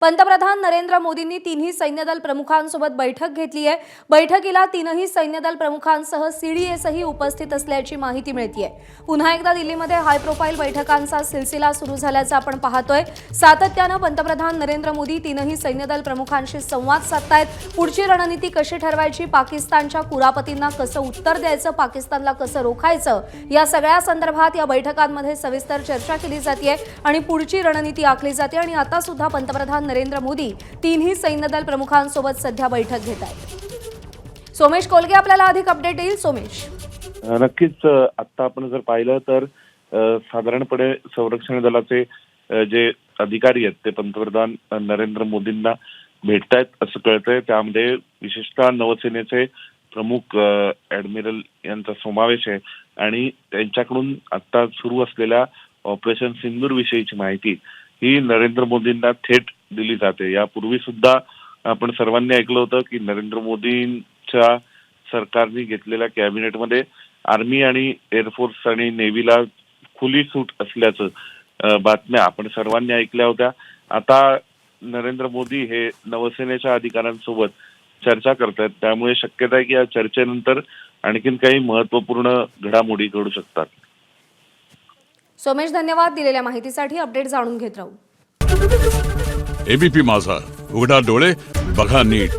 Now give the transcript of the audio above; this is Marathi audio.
पंतप्रधान नरेंद्र मोदींनी तिन्ही सैन्यदल प्रमुखांसोबत बैठक घेतली आहे. बैठकीला तीनही सैन्यदल प्रमुखांसह सीडीएसही उपस्थित असल्याची माहिती मिळतीये. पुन्हा एकदा दिल्लीमध्ये हाय प्रोफाईल बैठकांचा सिलसिला सुरू झाल्याचं आपण पाहतोय. सातत्यानं पंतप्रधान नरेंद्र मोदी तीनही सैन्यदल प्रमुखांशी संवाद साधतायत. पुढची रणनीती कशी ठरवायची पाकिस्तानच्या कुरापतींना कसं उत्तर द्यायचं पाकिस्तानला कसं रोखायचं या सगळ्या संदर्भात या बैठकांमध्ये सविस्तर चर्चा केली जाते आणि पुढची रणनीती आखली जाते. आणि आता सुद्धा पंतप्रधान नरेंद्र मोदी तिन्ही सैन्यदल प्रमुखांसोबत सध्या बैठक घेत आहेत. सोमेश कोलगे आपल्याला अधिक अपडेट येईल सोमेश. नक्कीच आता आपण जर पाहिलं तर साधारणपणे संरक्षण दलाचे जे अधिकारी आहेत ते पंतप्रधान नरेंद्र मोदींना भेटतायत असं कळतंय. त्यामध्ये विशेषतः नवसेनेचे प्रमुख ऍडमिरल यांचा समावेश आहे आणि त्यांच्याकडून आता सुरू असलेल्या ऑपरेशन सिंदूर विषयीची माहिती ही नरेंद्र मोदींना थेट दिली जाते. यापूर्वी सुद्धा आपण सर्वांनी ऐकलं होतं की नरेंद्र मोदींच्या सरकारने घेतलेल्या कॅबिनेटमध्ये आर्मी आणि एअरफोर्स आणि नेव्हीला खुली सूट असल्याचं बातम्या आपण सर्वांनी ऐकल्या होत्या. आता नरेंद्र मोदी हे नवसेनेच्या अधिकाऱ्यांसोबत चर्चा करतायत. त्यामुळे शक्यता आहे की या चर्चेनंतर आणखीन काही महत्त्वपूर्ण घडामोडी घडू शकतात. सोमेश धन्यवाद दिलेल्या माहितीसाठी अपडेट जाणून घेत राहू. एबीपी माझा. उघडा डोळे बघा नीट.